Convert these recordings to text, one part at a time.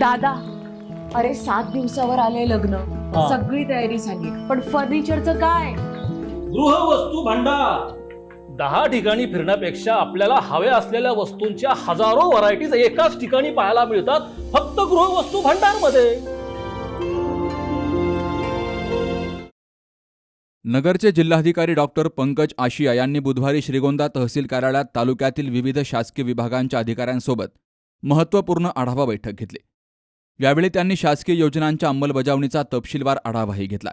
दादा अरे सात दिवसावर आले लग्न. हा. सगळी तयारी झाली. पण फर्निचरचं काय? गृहवस्तू भांडार. दहा ठिकाणी फिरण्यापेक्षा आपल्याला हव्या असलेल्या वस्तूंच्या हजारो व्हरायटीज एकाच ठिकाणी पाहायला मिळतात फक्त गृहवस्तू भांडारमध्ये नगरचे जिल्हाधिकारी डॉक्टर पंकज आशिया यांनी बुधवारी श्रीगोंदा तहसील कार्यालयात तालुक्यातील विविध शासकीय विभागांच्या अधिकाऱ्यांसोबत महत्त्वपूर्ण आढावा बैठक घेतली. यावेळी त्यांनी शासकीय योजनांच्या अंमलबजावणीचा तपशीलवार आढावाही घेतला.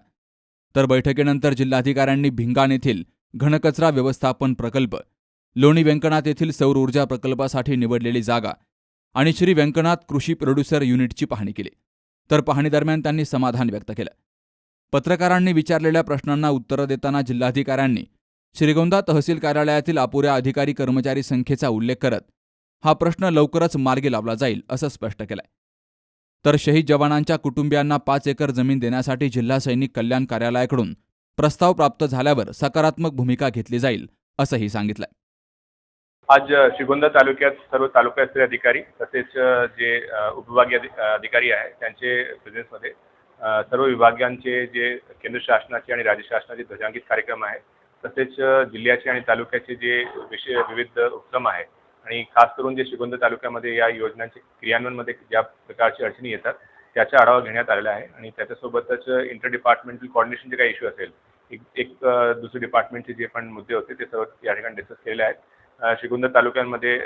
तर बैठकीनंतर जिल्हाधिकाऱ्यांनी भिंगाण येथील घनकचरा व्यवस्थापन प्रकल्प लोणी व्यंकनाथ येथील सौर ऊर्जा प्रकल्पासाठी निवडलेली जागा आणि श्री व्यंकनाथ कृषी प्रोड्युसर युनिटची पाहणी केली. तर पाहणीदरम्यान त्यांनी समाधान व्यक्त केलं. पत्रकारांनी विचारलेल्या प्रश्नांना उत्तरं देताना जिल्हाधिकाऱ्यांनी श्रीगोंदा तहसील कार्यालयातील अपुऱ्या अधिकारी कर्मचारी संख्येचा उल्लेख करत हा प्रश्न लवकरच मार्गी लावला जाईल असं स्पष्ट केलंय. तर शहीद जवानांच्या कुटुंबियांना पाच एकर जमीन देण्यासाठी जिल्हा सैनिक कल्याण कार्यालयाकडून प्रस्ताव प्राप्त झाल्यावर सकारात्मक भूमिका घेतली जाईल असंही सांगितलंय. आज श्रीगोंदा तालुक्यात सर्व तालुकास्तरीय अधिकारी तसेच जे उपविभागीय अधिकारी आहे त्यांचे प्रेझेन्समध्ये सर्व विभागांचे जे केंद्र शासनाचे आणि राज्य शासनाचे ध्वजांकित कार्यक्रम आहे तसेच जिल्ह्याचे आणि तालुक्याचे जे विषय विविध उपक्रम आहेत आणि खास करून जे श्रीगोंदा तालुक्यामध्ये या योजनांचे क्रियान्वयनमध्ये ज्या प्रकारची अडचणी येतात त्याचा आढावा घेण्यात आलेला आहे. आणि त्याच्यासोबतच इंटर डिपार्टमेंटल कॉर्डिनेशनचे काही इश्यू असेल एक एक दुसरे डिपार्टमेंटचे जे पण मुद्दे होते ते सर्व या ठिकाणी डिस्कस केलेले आहेत. अ, श्रीगोंदा तालुक्यांमध्ये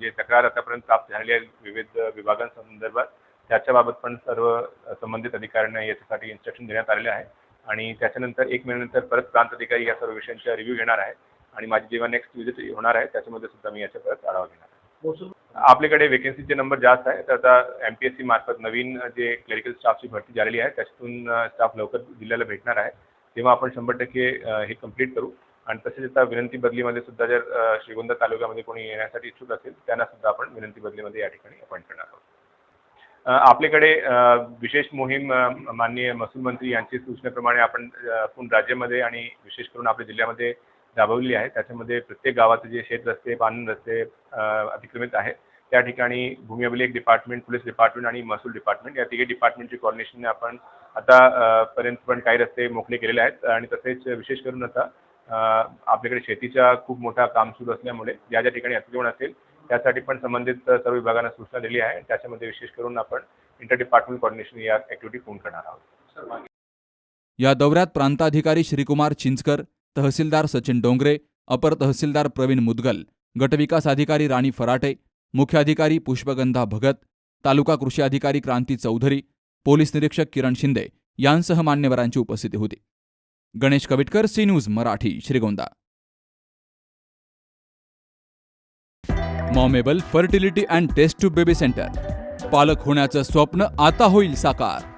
जे तक्रार आतापर्यंत प्राप्त झालेली आहे विविध विभागांसंदर्भात त्याच्याबाबत पण सर्व संबंधित अधिकाऱ्यांना याच्यासाठी इन्स्ट्रक्शन देण्यात आलेले आहे. आणि त्याच्यानंतर एक महिन्यानंतर परत प्रांत अधिकारी या सर्व विषयांचा रिव्ह्यू घेणार आहे आणि माझी जेव्हा नेक्स्ट विजिट होणार आहे त्याच्यामध्ये सुद्धा मी याच्या परत आढावा घेणार आहे. आपल्याकडे वेकेन्सीचे नंबर जास्त आहे तर आता एम पी एस सी मार्फत नवीन जे क्लरिकल स्टाफची भरती झालेली आहे त्याच्यातून स्टाफ लवकर जिल्ह्याला भेटणार आहे. तेव्हा आपण शंभर टक्के हे कंप्लीट करू. आणि तसेच आता विनंती बदलीमध्ये सुद्धा जर श्रीगोंदा तालुक्यामध्ये कोणी येण्यासाठी इच्छुक असेल त्यांना सुद्धा आपण विनंती बदलीमध्ये या ठिकाणी अपॉइंट करणार आहोत. आपल्याकडे विशेष मोहीम माननीय महसूल मंत्री यांची सूचनेप्रमाणे आपण पूर्ण राज्यामध्ये आणि विशेष करून आपल्या जिल्ह्यामध्ये राबवलेली आहे. त्याच्यामध्ये प्रत्येक गावाचे जे शेत रस्ते पानन रस्ते अतिक्रमित आहेत. त्या ठिकाणी भूमी अभिलेख डिपार्टमेंट पोलीस डिपार्टमेंट आणि महसूल डिपार्टमेंट या तिघे डिपार्टमेंटची कॉर्डिनेशनने आपण आता पर्यंत पण काही रस्ते मोकळे केलेले आहेत. आणि तसेच विशेष करून आता आपल्याकडे शेतीचा खूप मोठा काम सुरू असल्यामुळे ज्या ज्या ठिकाणी अतिक्रमण असेल त्यासाठी पण संबंधित सर्व विभागांना सूचना दिली आहे. त्याच्यामध्ये विशेष करून आपण इंटर डिपार्टमेंट कॉर्डिनेशन या ॲक्टिव्हिटी पूर्ण करणार आहोत. या दौऱ्यात प्रांताधिकारी श्रीकुमार चिंचकर तहसीलदार सचिन डोंगरे अपर तहसीलदार प्रवीण मुदगल गटविकास अधिकारी राणी फराटे मुख्याधिकारी पुष्पगंधा भगत तालुका कृषी अधिकारी क्रांती चौधरी पोलीस निरीक्षक किरण शिंदे यांसह मान्यवरांची उपस्थिती होती. Ganesh Kavitkar C news Marathi Shrigonda. मॉमेबल fertility and test tube baby centre. पालक होण्याचं स्वप्न आता होईल साकार.